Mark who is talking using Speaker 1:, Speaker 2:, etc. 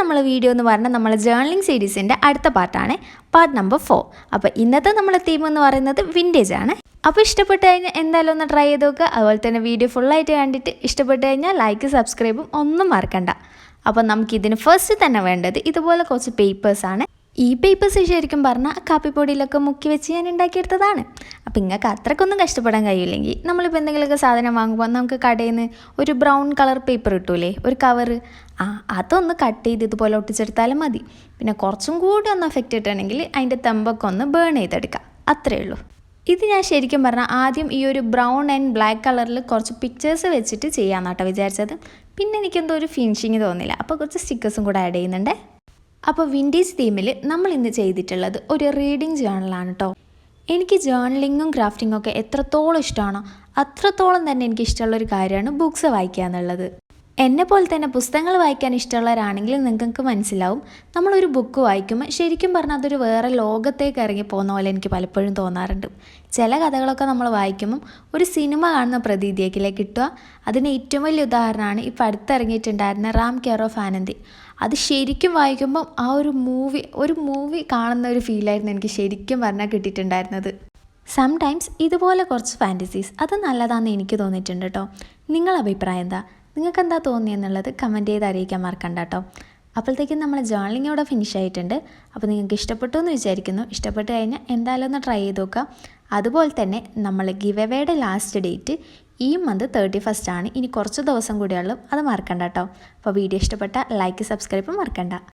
Speaker 1: നമ്മൾ വീഡിയോ എന്ന് പറഞ്ഞാൽ നമ്മൾ ജേർണലിംഗ് സീരീസിന്റെ അടുത്ത പാർട്ടാണ് പാർട്ട് നമ്പർ ഫോർ അപ്പോൾ ഇന്നത്തെ നമ്മളെ തീം എന്ന് പറയുന്നത് വിന്റേജ് ആണ്. അപ്പോൾ ഇഷ്ടപ്പെട്ട് കഴിഞ്ഞാൽ എന്തായാലും ഒന്ന് ട്രൈ ചെയ്ത് നോക്കുക അതുപോലെ തന്നെ വീഡിയോ ഫുള്ളായിട്ട് കണ്ടിട്ട് ഇഷ്ടപ്പെട്ട് കഴിഞ്ഞാൽ ലൈക്ക് സബ്സ്ക്രൈബും ഒന്നും മറക്കണ്ട. അപ്പോൾ നമുക്കിതിന് ഫസ്റ്റ് തന്നെ വേണ്ടത് ഇതുപോലെ കുറച്ച് പേപ്പേഴ്സാണ് ഈ പേപ്പേഴ്സ് ശരിക്കും പറഞ്ഞാൽ കാപ്പിപ്പൊടിയിലൊക്കെ മുക്കി വെച്ച് ഞാൻ ഉണ്ടാക്കിയെടുത്തതാണ്. അപ്പോൾ നിങ്ങൾക്ക് അത്രക്കൊന്നും കഷ്ടപ്പെടാൻ കഴിയില്ലെങ്കിൽ നമ്മളിപ്പോൾ എന്തെങ്കിലുമൊക്കെ സാധനം വാങ്ങുമ്പോൾ നമുക്ക് കടയിൽ നിന്ന് ഒരു ബ്രൗൺ കളർ പേപ്പർ കിട്ടൂലേ ഒരു കവറ് ആ അതൊന്ന് കട്ട് ചെയ്ത് ഇതുപോലെ ഒട്ടിച്ചെടുത്താലും മതി. പിന്നെ കുറച്ചും കൂടി ഒന്ന് എഫക്റ്റ് കിട്ടണമെങ്കിൽ അതിന്റെ തെമ്പൊക്കെ ഒന്ന് ബേൺ ചെയ്തെടുക്കാം. അത്രയേ ഉള്ളൂ. ഇത് ഞാൻ ശരിക്കും പറഞ്ഞാൽ ആദ്യം ഈ ഒരു ബ്രൗൺ ആൻഡ് ബ്ലാക്ക് കളറിൽ കുറച്ച് പിക്ചേഴ്സ് വെച്ചിട്ട് ചെയ്യാമെന്നാട്ടോ വിചാരിച്ചത്. പിന്നെ എനിക്കെന്തോ ഒരു ഫിനിഷിങ് തോന്നില്ല. അപ്പോൾ കുറച്ച് സ്റ്റിക്കേഴ്സും കൂടെ ആഡ് ചെയ്യുന്നുണ്ടേ. അപ്പോൾ വിൻഡീസ് തീമിൽ നമ്മൾ ഇന്ന് ചെയ്തിട്ടുള്ളത് ഒരു റീഡിംഗ് ജേണലാണ് കേട്ടോ എനിക്ക് ജേണലിങ്ങും ക്രാഫ്റ്റിങ്ങും ഒക്കെ എത്രത്തോളം ഇഷ്ടമാണോ അത്രത്തോളം തന്നെ എനിക്ക് ഇഷ്ടമുള്ള ഒരു കാര്യമാണ് ബുക്സ് വായിക്കുക എന്നുള്ളത്. എന്നെ പോലെ തന്നെ പുസ്തകങ്ങൾ വായിക്കാൻ ഇഷ്ടമുള്ളവരാണെങ്കിൽ നിങ്ങൾക്ക് മനസ്സിലാവും. നമ്മളൊരു ബുക്ക് വായിക്കുമ്പോൾ ശരിക്കും പറഞ്ഞാൽ അതൊരു വേറെ ലോകത്തേക്ക് ഇറങ്ങി പോകുന്ന പോലെ എനിക്ക് പലപ്പോഴും തോന്നാറുണ്ട്. ചില കഥകളൊക്കെ നമ്മൾ വായിക്കുമ്പം ഒരു സിനിമ കാണുന്ന പ്രതീതിയൊക്കെ കിട്ടുക? അതിന് ഏറ്റവും വലിയ ഉദാഹരണമാണ് ഇപ്പോൾ അടുത്തിറങ്ങിയിട്ടുണ്ടായിരുന്ന റാം കെയർ ഓഫ് ആനന്ദി അത് ശരിക്കും വായിക്കുമ്പം ആ ഒരു മൂവി ഒരു മൂവി കാണുന്ന ഒരു ഫീലായിരുന്നു എനിക്ക് ശരിക്കും പറഞ്ഞാൽ കിട്ടിയിട്ടുണ്ടായിരുന്നത്. സംടൈംസ് ഇതുപോലെ കുറച്ച് ഫാന്റസീസ് അത് നല്ലതാണെന്ന് എനിക്ക് തോന്നിയിട്ടുണ്ട് കേട്ടോ നിങ്ങളുടെ അഭിപ്രായം എന്താ? നിങ്ങൾക്ക് എന്താ തോന്നിയെന്നുള്ളത് കമന്റ് ചെയ്ത് അറിയിക്കാൻ മറക്കണ്ട കേട്ടോ അപ്പോഴത്തേക്കും നമ്മൾ ജേർണലിംഗ് ഇവിടെ ഫിനിഷ് ആയിട്ടുണ്ട്. അപ്പോൾ നിങ്ങൾക്ക് ഇഷ്ടപ്പെട്ടു എന്ന് വിചാരിക്കുന്നു. ഇഷ്ടപ്പെട്ട് കഴിഞ്ഞാൽ എന്തായാലും ഒന്ന് ട്രൈ ചെയ്ത് നോക്കാം. അതുപോലെ തന്നെ നമ്മൾ ഗിവ് എവേയുടെ ലാസ്റ്റ് ഡേറ്റ് ഈ മന്ത് തേർട്ടി ഫസ്റ്റ് ആണ്. ഇനി കുറച്ച് ദിവസം കൂടിയുള്ളൂ അത് മറക്കണ്ട കേട്ടോ. അപ്പോൾ വീഡിയോ ഇഷ്ടപ്പെട്ട ലൈക്ക് സബ്സ്ക്രൈബ് മറക്കണ്ട.